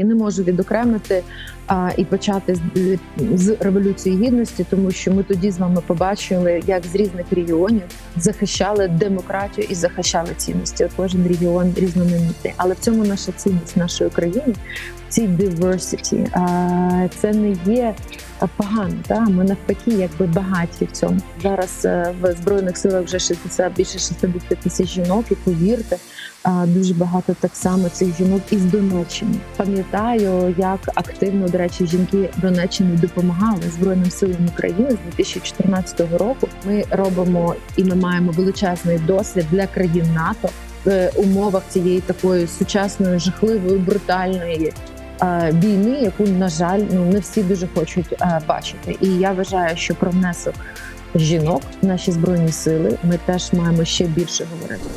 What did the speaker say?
таки не можу відокремити а, і почати з, з революції гідності, тому що ми тоді з вами побачили, як з різних регіонів захищали демократію і захищали цінності. От кожен регіон різноманітний, але в цьому наша цінність нашої країни, в цій diversity. А, Це не є погано. Та ми навпаки, якби багаті в цьому. Зараз е, в збройних силах вже 60, більше 60 тисяч жінок, і повірте. Дуже багато так само цих жінок із Донеччини. Пам'ятаю, як активно, до речі, жінки Донеччини допомагали Збройним силам України з 2014 року. Ми робимо і ми маємо величезний досвід для країн НАТО в умовах цієї такої сучасної, жахливої, брутальної війни, яку на жаль, ну не всі дуже хочуть е, бачити. І я вважаю, що про внесок жінок в наші збройні сили ми теж маємо ще більше говорити.